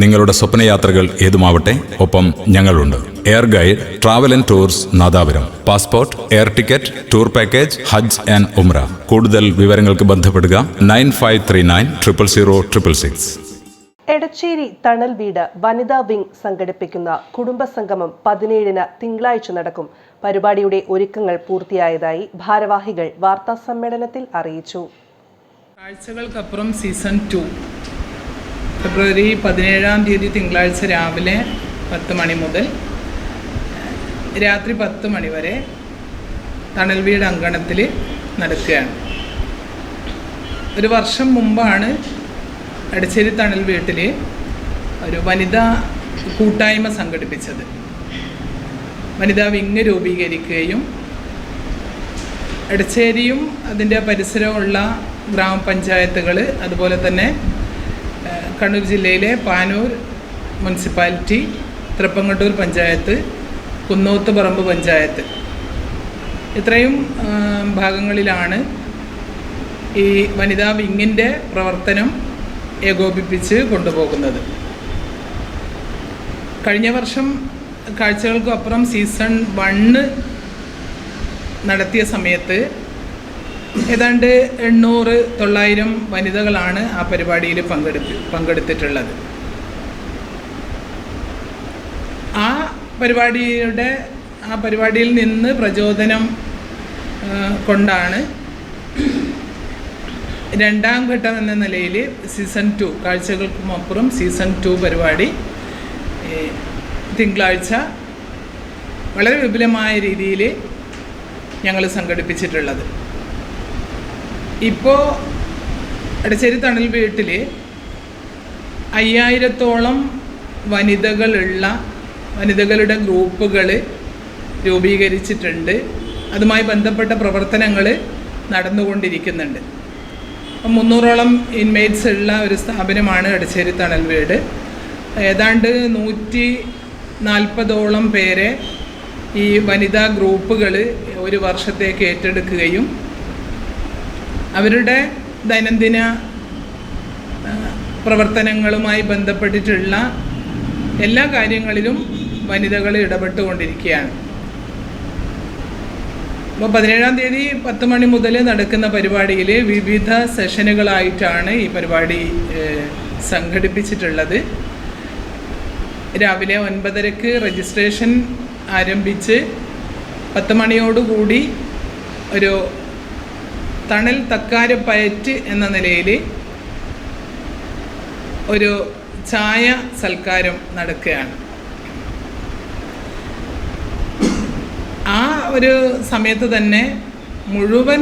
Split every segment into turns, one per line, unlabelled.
നിങ്ങളുടെ സ്വപ്നയാത്രകൾ ഏതുമാവട്ടെ ഒപ്പം ഞങ്ങളുണ്ട്. Air guide travel and tours Nadapuram. Passport air ticket tour package Hajj and ഉംറ കൂടുതൽ വിവരങ്ങൾക്ക് ബന്ധപ്പെടുക nine five three nine triple zero triple six.
Edachery തണൽ വീട് വനിതാ വിംഗ് സംഘടിപ്പിക്കുന്ന കുടുംബസംഗമം പതിനേഴിന് തിങ്കളാഴ്ച നടക്കും. പരിപാടിയുടെ ഒരുക്കങ്ങൾ പൂർത്തിയായതായി ഭാരവാഹികൾ വാർത്താ സമ്മേളനത്തിൽ അറിയിച്ചു.
കാഴ്ചകൾക്കപ്പുറം സീസൺ ടു. ഫെബ്രുവരി പതിനേഴാം തീയതി തിങ്കളാഴ്ച രാവിലെ പത്ത് മണി മുതൽ രാത്രി പത്ത് മണി വരെ തണൽ വീട് അങ്കണത്തിൽ നടക്കുകയാണ്. ഒരു വർഷം മുമ്പാണ് അടിച്ചേരി തണൽ വീട്ടിൽ ഒരു വനിതാ കൂട്ടായ്മ സംഘടിപ്പിച്ചത്. വനിതാ വിങ് രൂപീകരിക്കുകയും എടച്ചേരിയും അതിന്റെ പരിസരമുള്ള ഗ്രാമപഞ്ചായത്തുകൾ അതുപോലെ തന്നെ കണ്ണൂർ ജില്ലയിലെ പാനൂർ മുനിസിപ്പാലിറ്റി തൃപ്പങ്ങട്ടൂർ പഞ്ചായത്ത് കുന്നോത്ത് പറമ്പ് പഞ്ചായത്ത്. ഇത്രയും ഭാഗങ്ങളിലാണ് ഈ വനിതാ വിങ്ങിന്റെ പ്രവർത്തനം ഏകോപിപ്പിച്ച് കൊണ്ടുപോകുന്നത്. കഴിഞ്ഞ വർഷം കാഴ്ചകൾക്കും അപ്പുറം സീസൺ വണ്ണ് നടത്തിയ സമയത്ത് ഏതാണ്ട് എണ്ണൂറ് തൊള്ളായിരം വനിതകളാണ് ആ പരിപാടിയിൽ പങ്കെടുത്ത് പങ്കെടുത്തിട്ടുള്ളത്. ആ പരിപാടിയുടെ ആ പരിപാടിയിൽ നിന്ന് പ്രചോദനം കൊണ്ടാണ് രണ്ടാം ഘട്ടം എന്ന നിലയിൽ സീസൺ ടു കാഴ്ചകൾക്കും അപ്പുറം സീസൺ ടു പരിപാടി തിങ്കളാഴ്ച വളരെ വിപുലമായ രീതിയിൽ ഞങ്ങൾ സംഘടിപ്പിച്ചിട്ടുള്ളത്. ഇപ്പോൾ എടശ്ശേരി തണൽ വീട്ടിൽ അയ്യായിരത്തോളം വനിതകളുള്ള വനിതകളുടെ ഗ്രൂപ്പുകൾ രൂപീകരിച്ചിട്ടുണ്ട്. അതുമായി ബന്ധപ്പെട്ട പ്രവർത്തനങ്ങൾ നടന്നുകൊണ്ടിരിക്കുന്നുണ്ട്. അപ്പം മുന്നൂറോളം ഇൻമേറ്റ്സ് ഉള്ള ഒരു സ്ഥാപനമാണ് എടശ്ശേരി തണൽ വീട്. ഏതാണ്ട് നൂറ്റി നാൽപ്പതോളം പേരെ ഈ വനിതാ ഗ്രൂപ്പുകൾ ഒരു വർഷത്തേക്ക് ഏറ്റെടുക്കുകയും അവരുടെ ദൈനംദിന പ്രവർത്തനങ്ങളുമായി ബന്ധപ്പെട്ടിട്ടുള്ള എല്ലാ കാര്യങ്ങളിലും വനിതകൾ ഇടപെട്ടുകൊണ്ടിരിക്കുകയാണ്. അപ്പോൾ പതിനേഴാം തീയതി പത്ത് മണി മുതൽ നടക്കുന്ന പരിപാടിയിൽ വിവിധ സെഷനുകളായിട്ടാണ് ഈ പരിപാടി സംഘടിപ്പിച്ചിട്ടുള്ളത്. രാവിലെ ഒൻപതരക്ക് രജിസ്ട്രേഷൻ ആരംഭിച്ച് പത്ത് മണിയോടുകൂടി ഒരു തണൽ തക്കാരപ്പയറ്റ് എന്ന നിലയിൽ ഒരു ചായ സൽക്കാരം നടക്കുകയാണ്. ആ ഒരു സമയത്ത് തന്നെ മുഴുവൻ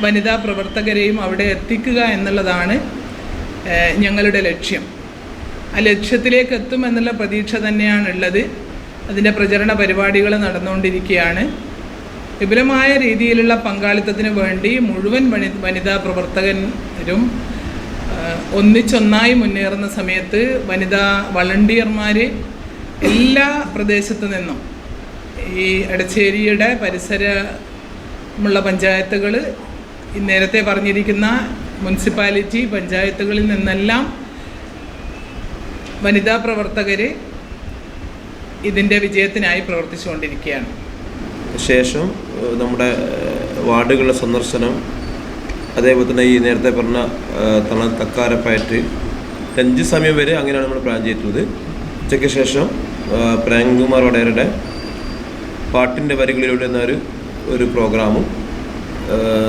വനിതാ പ്രവർത്തകരെയും അവിടെ എത്തിക്കുക എന്നുള്ളതാണ് ഞങ്ങളുടെ ലക്ഷ്യം. ആ ലക്ഷ്യത്തിലേക്ക് എത്തുമെന്നുള്ള പ്രതീക്ഷ തന്നെയാണുള്ളത്. അതിന്റെ പ്രചരണ പരിപാടികൾ നടന്നുകൊണ്ടിരിക്കുകയാണ്. വിപുലമായ രീതിയിലുള്ള പങ്കാളിത്തത്തിന് വേണ്ടി മുഴുവൻ വനി വനിതാ പ്രവർത്തകരും ഒന്നിച്ചൊന്നായി മുന്നേറുന്ന സമയത്ത് വനിതാ വളണ്ടിയർമാർ എല്ലാ പ്രദേശത്തു നിന്നും ഈ എടച്ചേരിയുടെ പരിസരമുള്ള പഞ്ചായത്തുകൾ നേരത്തെ പറഞ്ഞിരിക്കുന്ന മുനിസിപ്പാലിറ്റി പഞ്ചായത്തുകളിൽ നിന്നെല്ലാം വനിതാ പ്രവർത്തകർ ഇതിന്റെ വിജയത്തിനായി പ്രവർത്തിച്ചുകൊണ്ടിരിക്കുകയാണ്.
ശേഷം നമ്മുടെ വാർഡുകളുടെ സന്ദർശനം അതേപോലെ തന്നെ ഈ നേരത്തെ പറഞ്ഞ തണ തക്കാരപ്പയറ്റ് ലഞ്ച് സമയം വരെ അങ്ങനെയാണ് നമ്മൾ പ്ലാൻ ചെയ്തിട്ടുള്ളത് ഉച്ചയ്ക്ക് ശേഷം പ്രേംകുമാർ വടേരുടെ പാട്ടിന്റെ വരികളിലൂടെ എന്നൊരു ഒരു പ്രോഗ്രാമും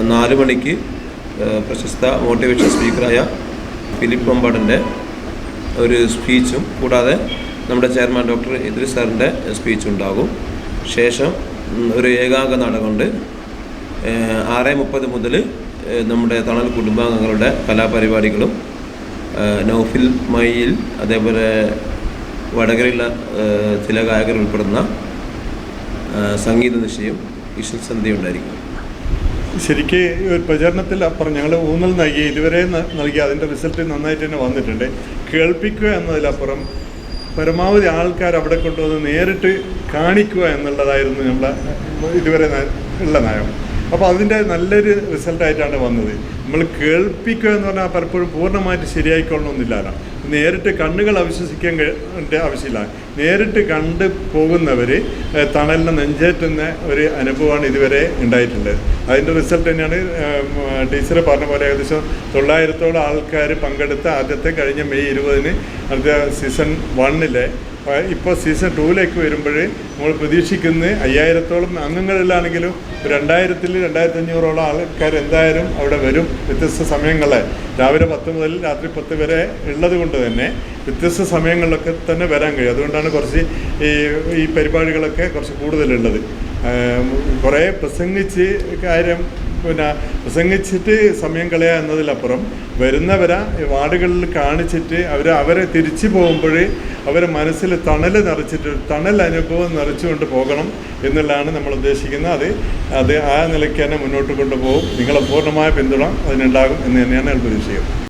നാല് മണിക്ക് പ്രശസ്ത മോട്ടിവേഷൻ സ്പീക്കറായ ഫിലിപ്പ് അമ്പാടിന്റെ ഒരു സ്പീച്ചും കൂടാതെ നമ്മുടെ ചെയർമാൻ ഡോക്ടർ ഇദ്രി സാറിന്റെ സ്പീച്ചും ഉണ്ടാകും ശേഷം ഒരു ഏകാംഗ നാടകമുണ്ട്. ആറ് മുപ്പത് മുതൽ നമ്മുടെ തണൽ കുടുംബാംഗങ്ങളുടെ കലാപരിപാടികളും നൗഫിൽ മയിൽ അതേപോലെ വടകരയിലുള്ള ചില ഗായകർ ഉൾപ്പെടുന്ന സംഗീത നിശ്ചയം വിഷ്ണു സന്ധ്യ ഉണ്ടായിരിക്കും.
ശരിക്ക് ഒരു പ്രചരണത്തിൽ അപ്പുറം ഞങ്ങൾ ഊന്നൽ നൽകി ഇതുവരെ നൽകി അതിന്റെ റിസൾട്ട് നന്നായിട്ട് തന്നെ വന്നിട്ടുണ്ട്. കേൾപ്പിക്കുക എന്നതിലപ്പുറം പരമാവധി ആൾക്കാർ അവിടെ കൊണ്ടുവന്ന് നേരിട്ട് കാണിക്കുക എന്നുള്ളതായിരുന്നു നമ്മളെ ഇതുവരെ ഉള്ള നയം. അപ്പോൾ അതിന്റെ നല്ലൊരു റിസൾട്ടായിട്ടാണ് വന്നത്. നമ്മൾ കേൾപ്പിക്കുക എന്ന് പറഞ്ഞാൽ പലപ്പോഴും പൂർണമായിട്ട് ശരിയായിക്കൊള്ളണമെന്നില്ലല്ലോ നേരിട്ട് കണ്ണുകൾ അവിശ്വസിക്കാൻ ആവശ്യമില്ല. നേരിട്ട് കണ്ട് പോകുന്നവർ തണലിനെ നെഞ്ചേറ്റുന്ന ഒരു അനുഭവമാണ് ഇതുവരെ ഉണ്ടായിട്ടുള്ളത്. അതിന്റെ റിസൾട്ട് തന്നെയാണ് ടീച്ചർ പറഞ്ഞ പോലെ ഏകദേശം തൊള്ളായിരത്തോളം ആൾക്കാർ പങ്കെടുത്ത ആദ്യത്തെ കഴിഞ്ഞ മെയ് ഇരുപതിന് അടുത്ത സീസൺ വണ്ണിലെ ഇപ്പോൾ സീസൺ ടൂവിലേക്ക് വരുമ്പോൾ നമ്മൾ പ്രതീക്ഷിക്കുന്ന അയ്യായിരത്തോളം അംഗങ്ങളിലാണെങ്കിലും രണ്ടായിരത്തിൽ രണ്ടായിരത്തി അഞ്ഞൂറോളം ആൾക്കാർ എന്തായാലും അവിടെ വരും. വ്യത്യസ്ത സമയങ്ങളെ. രാവിലെ പത്ത് മുതൽ രാത്രി പത്ത് വരെ ഉള്ളത് കൊണ്ട് തന്നെ വ്യത്യസ്ത സമയങ്ങളിലൊക്കെ തന്നെ വരാൻ കഴിയും. അതുകൊണ്ടാണ് കുറച്ച് ഈ ഈ പരിപാടികളൊക്കെ കുറച്ച് കൂടുതലുള്ളത്. കുറേ പ്രസംഗിച്ച് കാര്യം പിന്നെ പ്രസംഗിച്ചിട്ട് സമയം കളയുക എന്നതിലപ്പുറം വരുന്നവരെ വാർഡുകളിൽ കാണിച്ചിട്ട് അവർ അവരെ തിരിച്ചു പോകുമ്പോൾ അവരെ മനസ്സിൽ തണൽ നിറച്ചിട്ട് തണൽ അനുഭവം നിറച്ചുകൊണ്ട് പോകണം എന്നുള്ളതാണ് നമ്മൾ ഉദ്ദേശിക്കുന്നത്. അത് അത് ആ നിലയ്ക്ക് തന്നെ മുന്നോട്ട് കൊണ്ടുപോകും. നിങ്ങളെ പൂർണമായ പിന്തുണ അതിനുണ്ടാകും എന്ന് തന്നെയാണ് ഞാൻ പ്രതീക്ഷിക്കുന്നത്.